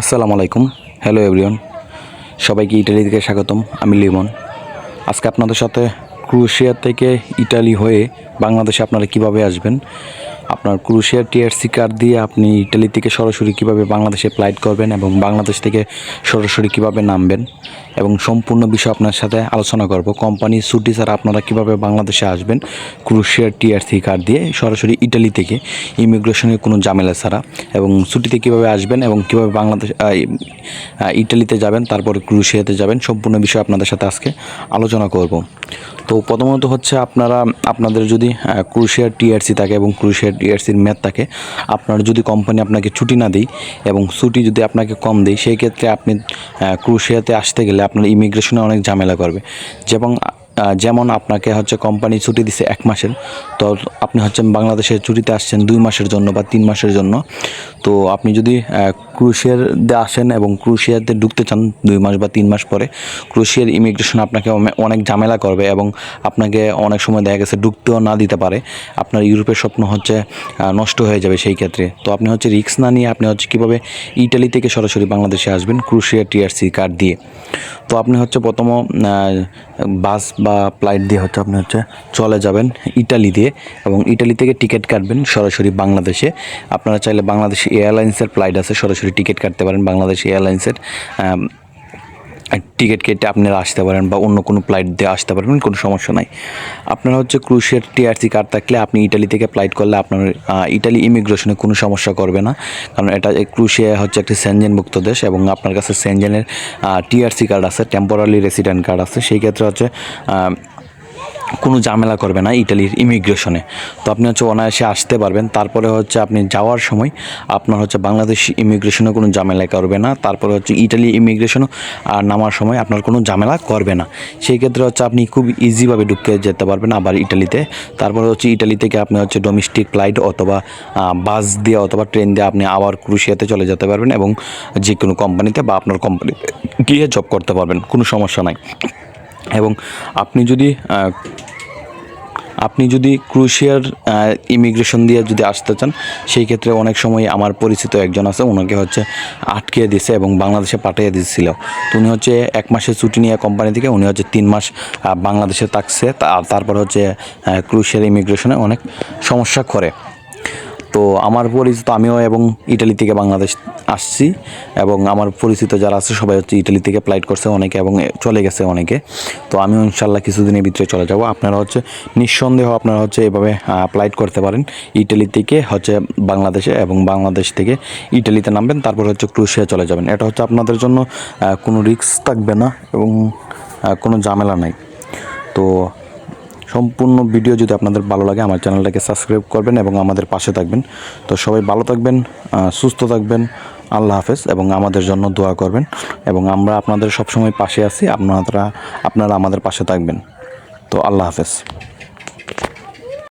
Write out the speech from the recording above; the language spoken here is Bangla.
আসসালামু আলাইকুম। হ্যালো এভরিওয়ান সবাইকে ইটালি থেকে স্বাগতম। আমি লিমন। আজকে আপনাদের সাথে ক্রুশিয়া থেকে ইটালি হয়ে বাংলাদেশে আপনারা কীভাবে আসবেন? আপনার ক্রুশিয়া টিআরসি কার্ড দিয়ে আপনি ইটালি থেকে সরাসরি কীভাবে বাংলাদেশে ফ্লাইট করবেন এবং বাংলাদেশ থেকে সরাসরি কীভাবে নামবেন এবং সম্পূর্ণ বিষয় আপনার সাথে আলোচনা করব। কোম্পানি ছুটি ছাড়া আপনারা কীভাবে বাংলাদেশে আসবেন ক্রুশিয়ার টিআরসি কার্ড দিয়ে সরাসরি ইটালি থেকে, ইমিগ্রেশনের কোনো ঝামেলা ছাড়া এবং ছুটিতে কীভাবে আসবেন এবং কীভাবে বাংলাদেশ ইটালিতে যাবেন, তারপরে ক্রুশিয়াতে যাবেন, সম্পূর্ণ বিষয় আপনাদের সাথে আজকে আলোচনা করব। তো প্রথমত হচ্ছে আপনারা, আপনাদের যদি ক্রুশিয়ার টিআরসি থাকে এবং ক্রুশিয়ার টিআরসির মেয়াদ থাকে, আপনার যদি কোম্পানি আপনাকে ছুটি না দেয় এবং ছুটি যদি আপনাকে কম দেয়, সেই ক্ষেত্রে আপনি ক্রুশিয়াতে আসতে গেলে আপনার ইমিগ্রেশনে অনেক ঝামেলা করবে। যেমন যেমন আপনাকে হচ্ছে কোম্পানি ছুটি দিছে এক মাসের, তো আপনি হচ্ছেন বাংলাদেশের ছুটিতে আসছেন দুই মাসের জন্য বা তিন মাসের জন্য। তো আপনি যদি ক্রুশিয়াতে আসেন এবং ক্রুশিয়াতে ঢুকতে চান দুই মাস বা তিন মাস পরে ক্রুশিয়ার ইমিগ্রেশন আপনাকে অনেক ঝামেলা করবে এবং আপনাকে অনেক সময় দেখা গেছে ঢুকতেও না দিতে পারে। আপনার ইউরোপের স্বপ্ন হচ্ছে নষ্ট হয়ে যাবে সেই ক্ষেত্রে। তো আপনি হচ্ছে রিক্স না নিয়ে আপনি হচ্ছে কীভাবে ইটালি থেকে সরাসরি বাংলাদেশে আসবেন ক্রুশিয়া টিআরসি কার্ড দিয়ে? তো আপনি হচ্ছে প্রথম বাস বা ফ্লাইট দিয়ে হচ্ছে আপনি হচ্ছে চলে যাবেন ইটালি দিয়ে এবং ইটালি থেকে টিকিট কাটবেন সরাসরি বাংলাদেশে। আপনারা চাইলে বাংলাদেশ এয়ারলাইন্সের ফ্লাইট আছে, সরাসরি টিকিট কাটতে পারেন। বাংলাদেশ এয়ারলাইন্সের টিকিট কেটে আপনারা আসতে পারেন বা অন্য কোনো ফ্লাইট দিয়ে আসতে পারবেন, কোনো সমস্যা নাই। আপনারা হচ্ছে ক্রুশের টিআরসি কার্ড থাকলে আপনি ইটালি থেকে ফ্লাইট করলে আপনার ইটালি ইমিগ্রেশনে কোনো সমস্যা করবে না। কারণ এটা ক্রুশিয়া হচ্ছে একটি সেনজেনভুক্ত দেশ এবং আপনার কাছে সেনজেনের টিআরসি কার্ড আছে টেম্পোরারি রেসিডেন্ট কার্ড আছে। সেই ক্ষেত্রে হচ্ছে কোনো ঝামেলা করবে না ইটালির ইমিগ্রেশনে। তো আপনি হচ্ছে অনায়াসে আসতে পারবেন। তারপরে হচ্ছে আপনি যাওয়ার সময় আপনার হচ্ছে বাংলাদেশ ইমিগ্রেশনে কোনো ঝামেলা করবে না। তারপরে হচ্ছে ইটালি ইমিগ্রেশনও আর নামার সময় আপনার কোনো ঝামেলা করবে না। সেই ক্ষেত্রে হচ্ছে আপনি খুব ইজিভাবে ঢুকে যেতে পারবেন আবার ইটালিতে। তারপরে হচ্ছে ইটালি থেকে আপনি হচ্ছে ডোমেস্টিক ফ্লাইট অথবা বাস দিয়ে অথবা ট্রেন দিয়ে আপনি আবার ক্রুশিয়াতে চলে যেতে পারবেন এবং যে কোনো কোম্পানিতে বা আপনার কোম্পানিতে গিয়ে জব করতে পারবেন। কোনো সমস্যা নাই। এবং আপনি যদি আপনি যদি ক্রুশিয়ার ইমিগ্রেশন দিয়ে যদি আসতে চান, সেই ক্ষেত্রে অনেক সময় আমার পরিচিত একজন আছে ওনাকে হচ্ছে আটকে দিয়েছে এবং বাংলাদেশে পাঠিয়ে দিয়েছিল তো উনি হচ্ছে এক মাসের ছুটি নিয়ে কোম্পানি থেকে, উনি হচ্ছে তিন মাস বাংলাদেশে থাকছে তারপর হচ্ছে ক্রুশিয়ার ইমিগ্রেশনে অনেক সমস্যা করে। তো আমার পরিচিত আমিও এবং ইটালি থেকে বাংলাদেশ আসছি এবং আমার পরিচিত যারা আছে সবাই হচ্ছে ইটালি থেকে ফ্লাইট করছে অনেকে এবং চলে গেছে অনেকে। তো আমিও ইনশাল্লাহ কিছুদিনের ভিতরে চলে যাব। আপনারা হচ্ছে নিঃসন্দেহ আপনারা হচ্ছে এভাবে ফ্লাইট করতে পারেন। ইটালি থেকে হচ্ছে বাংলাদেশে এবং বাংলাদেশ থেকে ইটালিতে নামবেন, তারপর হচ্ছে ক্রুশিয়া চলে যাবেন। এটা হচ্ছে আপনাদের জন্য কোনো রিস্ক থাকবে না এবং কোনো ঝামেলা নাই। তো সম্পূর্ণ ভিডিও যদি আপনাদের ভালো লাগে, আমার চ্যানেলটাকে সাবস্ক্রাইব করবেন এবং আমাদের পাশে থাকবেন। তো সবাই ভালো থাকবেন সুস্থ থাকবেন, আল্লাহ হাফেজ, এবং আমাদের জন্য দোয়া করবেন। এবং আমরা আপনাদের সবসময় পাশে আছি, আপনারা আপনারা আমাদের পাশে থাকবেন। তো আল্লাহ হাফেজ।